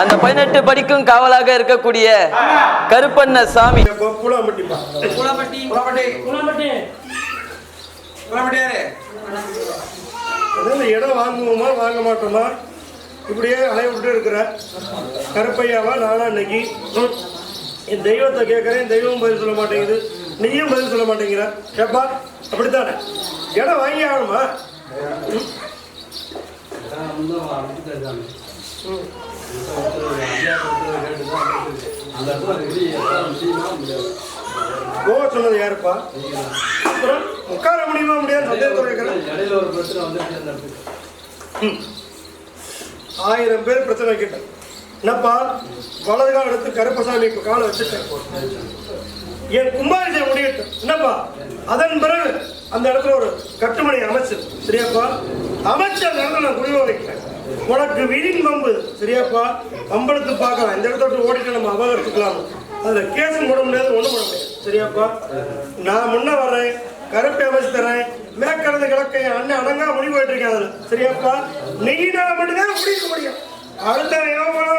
அந்த பதினெட்டு படிக்கும் காவலாக இருக்கக்கூடிய கருப்பண்ண சாமி. இடம் வாங்குவோமா வாங்க மாட்டோமா? இப்படியே அலைய விட்டு இருக்கிற கருப்பையாவா நானா இன்னைக்கு? ம். என் தெய்வத்தை கேட்குறேன் தெய்வம் பதில் சொல்ல மாட்டேங்குது. நீயும் பதில் சொல்ல மாட்டேங்கிற. கேப்பா அப்படித்தானே? இடம் வாங்கி ஆகணுமா? போக சொன்னது யாருப்பா? அப்புறம் உட்கார முடியுமா முடியாது இடையில ஒரு பிரச்சனை வந்து. ஆயிரம் பேர் பிரச்சனை கேட்டேன் என்னப்பா? வலது கால் எடுத்து கருப்பசாமி இப்ப காலை வச்சுட்டேன். என் கும்பாபிஷேகம் முடியட்டும். என்னப்பா? அதன் பிறகு அந்த இடத்துல ஒரு கட்டுமணி அமைச்சு. சரியாப்பா? அமைச்சு நான் குடிவ வைக்கிறேன். உனக்கு விதின் பம்பு சரியாப்பா? பம்பெடுத்து பார்க்கலாம். இந்த இடத்த விட்டு ஓடிட்டு நம்ம அபகரிச்சுக்கலாம் அதுல கேஸ் போட முடியாது ஒன்றும் பண்ண முடியாது. சரியாப்பா? நான் முன்ன வர்றேன் கருப்பை அமைச்சு தரேன் மேற்கடந்து கிழக்க அண்ணன் அடங்கா முடிவு போயிட்டு இருக்கேன் சரியாப்பா? நீ மட்டும்தான் முடிக்க முடியும். அடுத்த யோகம்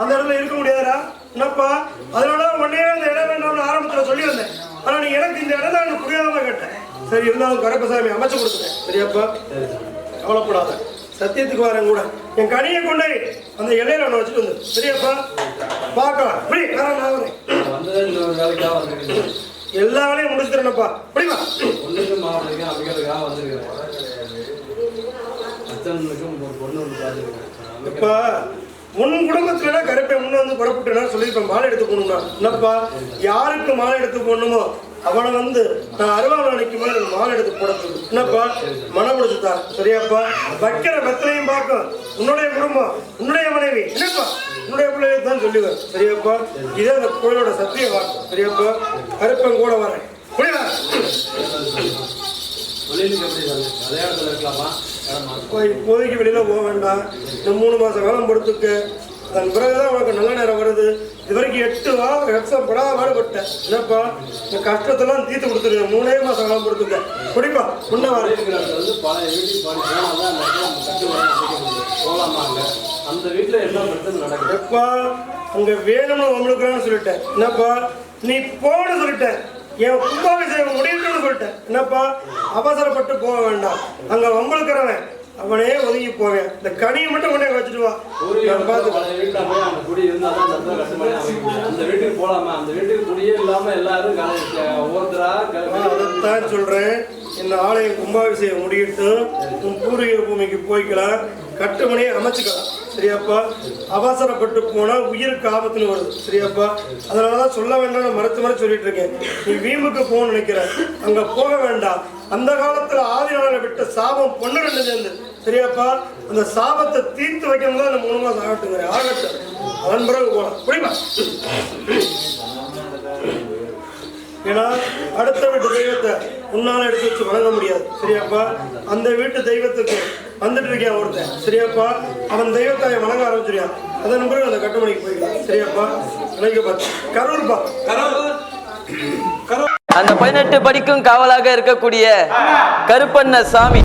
அந்த இடத்துல இருக்க முடியாதா என்னப்பா? அதனால உடனே அந்த இடம் வேண்டாம்னு ஆரம்பத்துல சொல்லி வந்தேன் ஆனா நீ எனக்கு இந்த இடம் தான் புரியாம கேட்டேன். சரி இருந்தாலும் கருப்பசாமி அமைச்சு கொடுத்துட்டேன். சரியாப்பா? கவலைப்படாத. சத்தியத்துக்கு வரேன் கூட. என் கனியை கொண்டு அந்த இலையில ஒன்று வச்சுட்டு வந்து சரியாப்பா பார்க்கலாம் இப்படி வேற நான் வரேன். எல்லா வேலையும் முடிச்சிடணும்ப்பா இப்படிவா பொண்ணுக்கு மாப்பிள்ளைக்கும் அப்படிங்கிறதுக்காக வந்திருக்கிறேன். அச்சனுக்கும் ஒரு பொண்ணு ஒன்று பார்த்துருக்கேன் இப்ப உன் குடும்பத்துல கருப்பை முன்ன வந்து புறப்பட்டுனா சொல்லியிருப்பேன். மாலை எடுத்து போகணும்னா என்னப்பா யாருக்கு மாலை எடுத்து போடணுமோ? அவனை வந்து நான் அருவாள் அன்னைக்கு மேல மாலை எடுத்து போட சொல்லு என்னப்பா? மனம் முடிச்சுட்டா சரியாப்பா. வைக்கிற வெத்தலையும் பார்க்கும். உன்னுடைய குடும்பம் உன்னுடைய மனைவி. என்னப்பா? உன்னுடைய பிள்ளையை தான் சொல்லுவேன். சரியாப்பா. இதே அந்த கோயிலோட சத்திய வாக்கு சரியாப்பா. கருப்பன் கூட வரேன். புரியுதா இப்போதைக்கு வெளியில போக வேண்டாம். இந்த மூணு மாசம் காலம் பொறுத்துக்க அதன் பிறகுதான் உனக்கு நல்ல நேரம் வருது. இது வரைக்கும் எட்டு வாரம் எக்ஸாம் படாத பாடுபட்டேன் என்னப்பா? இந்த கஷ்டத்தெல்லாம் தீர்த்து கொடுத்துருங்க மூணே மாசம் காலம் பொறுத்துக்க குடிப்பா. முன்ன வர வந்து பழைய வீட்டுக்கு தான். அந்த வீட்டில் என்ன பிரச்சனை நடக்குது? எப்பா? அங்க வேணும்னு உங்களுக்கு சொல்லிட்டேன். என்னப்பா? நீ போன்னு சொல்லிட்டேன். என் கும்பாபிஷேகம் முடியட்டும்னு சொல்லிட்டேன். என்னப்பா? அவசரப்பட்டு போக வேண்டாம். அங்க வம்பளுக்கிறவன் அவனே ஒதுங்கி போவேன். இந்த கனியை மட்டும் கொண்டே வச்சுட்டு வா பூர்வீக நான் பார்த்து பழைய வீட்டில் போய் அந்த தான் வீட்டுக்கு குடியே இல்லாமல் எல்லாரும் ஒவ்வொருத்தரா சொல்றேன். இந்த ஆலயம் கும்பாபிஷேகம் முடியிட்டு உன் பூர்வீக பூமிக்கு போய்க்கலாம் கட்டுமணியை அமைச்சுக்கலாம். சரியாப்பா? அவசரப்பட்டு போனா உயிருக்கு ஆபத்துன்னு வருது. சரியாப்பா? அதனாலதான் சொல்ல வேண்டாம் மறுத்து மறுத்து சொல்லிட்டு இருக்கேன். நீ வீம்புக்கு போகணும்னு நினைக்கிற. அங்க போக வேண்டாம். அந்த காலத்துல ஆதினால விட்ட சாபம் பொண்ணு ரெண்டு சேர்ந்து சரியாப்பா அந்த சாபத்தை தீர்த்து வைக்கணும் தான் மூணு மாசம் ஆகட்டும் ஆகட்டும் அதன் பிறகு போகலாம் புரியுமா? ஏன்னா அடுத்த வீட்டு தெய்வத்தை உன்னால எடுத்து வச்சு வழங்க முடியாது. சரியாப்பா அந்த வீட்டு தெய்வத்துக்கு வந்துட்டு இருக்கான் ஒருத்தன்? சரியாப்பா அவன் தெய்வத்தை வணங்க ஆரம்பிச்சிருக்கான் அதன் பிறகு அந்த கட்டுமணிக்கு போய்க்கலாம் சரியாப்பா நினைக்கப்பா கரூர்ப்பா அந்த பதினெட்டு படிக்கும் காவலாக இருக்கக்கூடிய கருப்பண்ண சாமி.